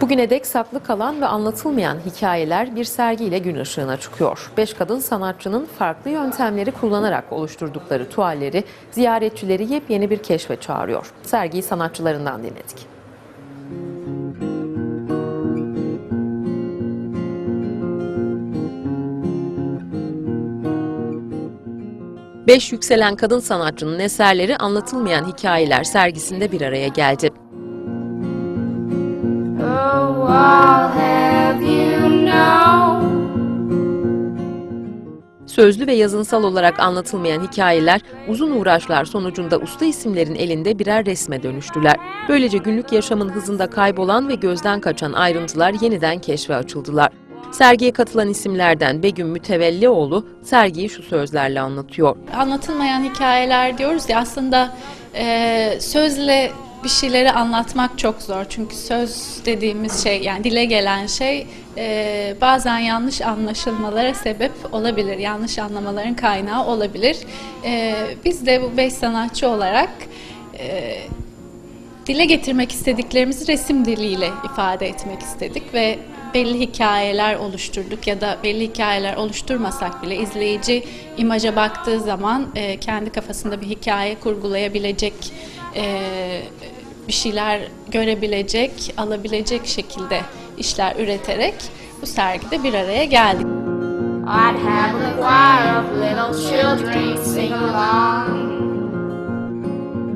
Bugüne dek saklı kalan ve anlatılmayan hikayeler bir sergiyle gün ışığına çıkıyor. Beş kadın sanatçının farklı yöntemleri kullanarak oluşturdukları tuvalleri ziyaretçileri yepyeni bir keşfe çağırıyor. Sergiyi sanatçılarından dinledik. Beş yükselen kadın sanatçının eserleri anlatılmayan hikayeler sergisinde bir araya geldi. Sözlü ve yazınsal olarak anlatılmayan hikayeler uzun uğraşlar sonucunda usta isimlerin elinde birer resme dönüştüler. Böylece günlük yaşamın hızında kaybolan ve gözden kaçan ayrıntılar yeniden keşfe açıldılar. Sergiye katılan isimlerden Begüm Mütevellioğlu sergiyi şu sözlerle anlatıyor. anlatılmayan hikayeler diyoruz ya aslında e, sözle bir şeyleri anlatmak çok zor. Çünkü söz dediğimiz şey yani dile gelen şey e, bazen yanlış anlaşılmalara sebep olabilir. Yanlış anlamaların kaynağı olabilir. E, biz de bu beş sanatçı olarak e, dile getirmek istediklerimizi resim diliyle ifade etmek istedik ve belli hikayeler oluşturduk ya da belli hikayeler oluşturmasak bile izleyici imaja baktığı zaman e, kendi kafasında bir hikaye kurgulayabilecek e, bir şeyler görebilecek, alabilecek şekilde işler üreterek bu sergide bir araya geldik. I'd have a choir of little children sing along.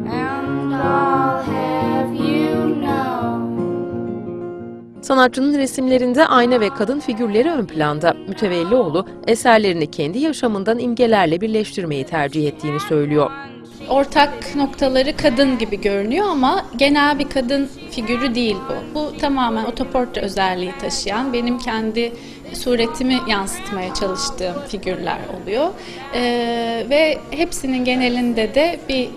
And I'll have you know. Sanatçının resimlerinde ayna ve kadın figürleri ön planda. Mütevellioğlu eserlerini kendi yaşamından imgelerle birleştirmeyi tercih ettiğini söylüyor. Ortak noktaları kadın gibi görünüyor ama genel bir kadın figürü değil bu. Bu tamamen otoportre özelliği taşıyan, benim kendi suretimi yansıtmaya çalıştığım figürler oluyor. Ee, ve hepsinin genelinde de bir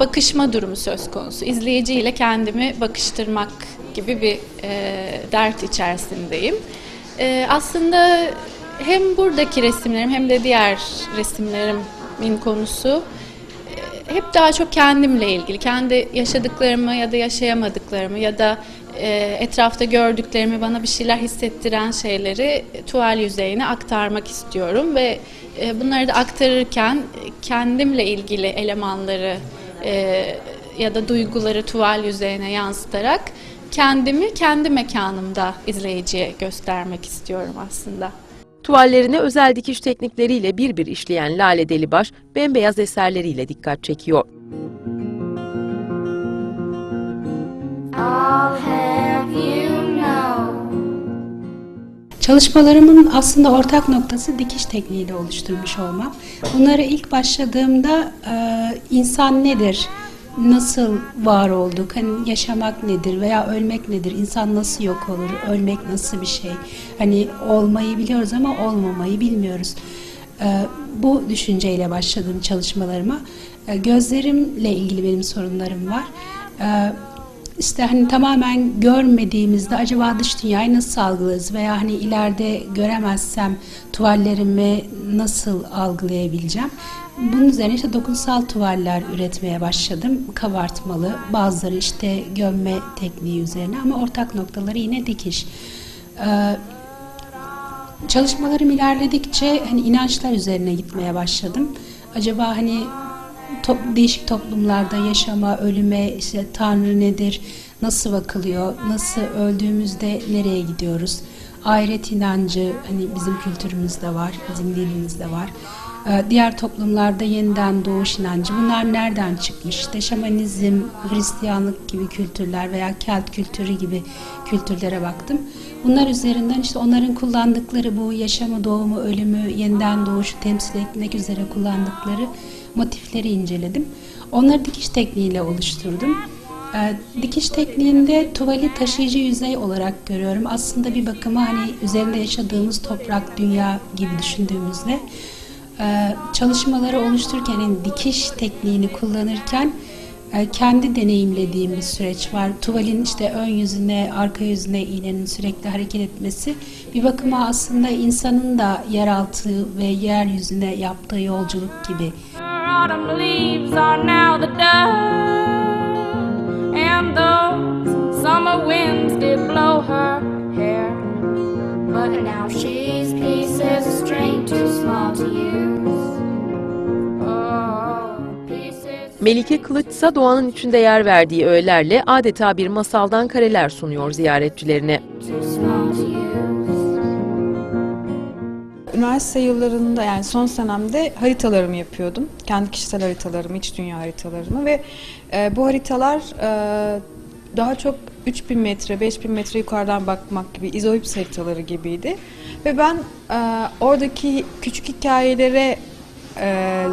bakışma durumu söz konusu. İzleyiciyle kendimi bakıştırmak gibi bir e, dert içerisindeyim. E, aslında hem buradaki resimlerim hem de diğer resimlerimin konusu hep daha çok kendimle ilgili, kendi yaşadıklarımı ya da yaşayamadıklarımı ya da e, etrafta gördüklerimi bana bir şeyler hissettiren şeyleri tuval yüzeyine aktarmak istiyorum ve e, bunları da aktarırken kendimle ilgili elemanları e, ya da duyguları tuval yüzeyine yansıtarak kendimi kendi mekanımda izleyiciye göstermek istiyorum aslında. Tuvallerine özel dikiş teknikleriyle bir bir işleyen Lale Delibaş, bembeyaz eserleriyle dikkat çekiyor. Çalışmalarımın aslında ortak noktası dikiş tekniğiyle oluşturmuş olmam. Bunlara ilk başladığımda insan nedir, nasıl var olduk, hani yaşamak nedir veya ölmek nedir, insan nasıl yok olur, ölmek nasıl bir şey. Hani olmayı biliyoruz ama olmamayı bilmiyoruz. E, bu düşünceyle başladım çalışmalarıma. E, gözlerimle ilgili benim sorunlarım var. E, işte hani tamamen görmediğimizde acaba dış dünyayı nasıl algılarız veya hani ileride göremezsem tuvallerimi nasıl algılayabileceğim? Bunun üzerine işte dokunsal tuvaller üretmeye başladım. Kabartmalı, bazıları işte gömme tekniği üzerine ama ortak noktaları yine dikiş. Ee, çalışmalarım ilerledikçe hani inançlar üzerine gitmeye başladım. Acaba hani top- değişik toplumlarda yaşama, ölüme, işte Tanrı nedir, nasıl bakılıyor, nasıl öldüğümüzde nereye gidiyoruz? Ahiret inancı hani bizim kültürümüzde var, bizim dinimizde var. Ee, Diğer toplumlarda yeniden doğuş inancı bunlar nereden çıkmış? İşte şamanizm, Hristiyanlık gibi kültürler veya Kelt kültürü gibi kültürlere baktım. Bunlar üzerinden işte onların kullandıkları bu yaşamı, doğumu, ölümü, yeniden doğuşu temsil etmek üzere kullandıkları motifleri inceledim. Onları dikiş tekniğiyle oluşturdum. Ee, dikiş tekniğinde tuvali taşıyıcı yüzey olarak görüyorum. Aslında bir bakıma hani üzerinde yaşadığımız toprak, dünya gibi düşündüğümüzde ee, çalışmaları oluştururken dikiş tekniğini kullanırken e, kendi deneyimlediğim bir süreç var. Tuvalin işte ön yüzüne, arka yüzüne iğnenin sürekli hareket etmesi bir bakıma aslında insanın da yeraltı ve yeryüzüne yaptığı yolculuk gibi. Summer winds did blow her hair, but now she Melike Kılıçsa doğanın içinde yer verdiği öğelerle adeta bir masaldan kareler sunuyor ziyaretçilerine. Üniversite yıllarında yani son senemde haritalarımı yapıyordum. Kendi kişisel haritalarımı, iç dünya haritalarımı ve e, bu haritalar e, daha çok 3000 metre, 5000 metre yukarıdan bakmak gibi izoips haritaları gibiydi. Ve ben e, oradaki küçük hikayelere e,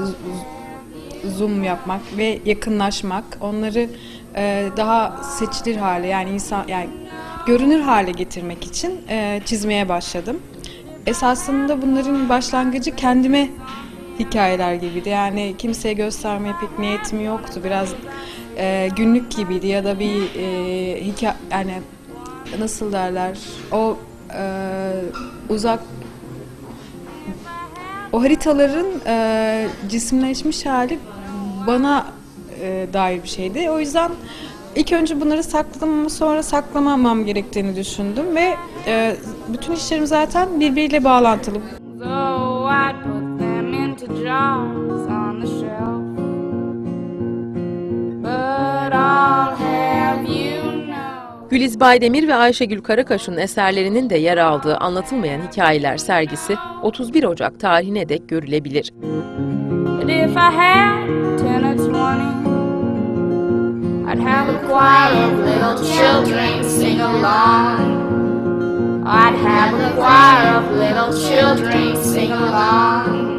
zoom yapmak ve yakınlaşmak, onları e, daha seçilir hale yani insan yani görünür hale getirmek için e, çizmeye başladım. Esasında bunların başlangıcı kendime hikayeler gibiydi. Yani kimseye göstermeye pek niyetim yoktu. Biraz e, günlük gibiydi ya da bir e, hikaye yani nasıl derler o e, uzak o haritaların e, cisimleşmiş hali bana e, dair bir şeydi. O yüzden ilk önce bunları sakladım ama sonra saklamamam gerektiğini düşündüm ve e, bütün işlerim zaten birbiriyle bağlantılı. So Güliz Baydemir ve Ayşegül Karakaş'ın eserlerinin de yer aldığı Anlatılmayan Hikayeler sergisi 31 Ocak tarihine dek görülebilir. I'd have a choir of little children sing along.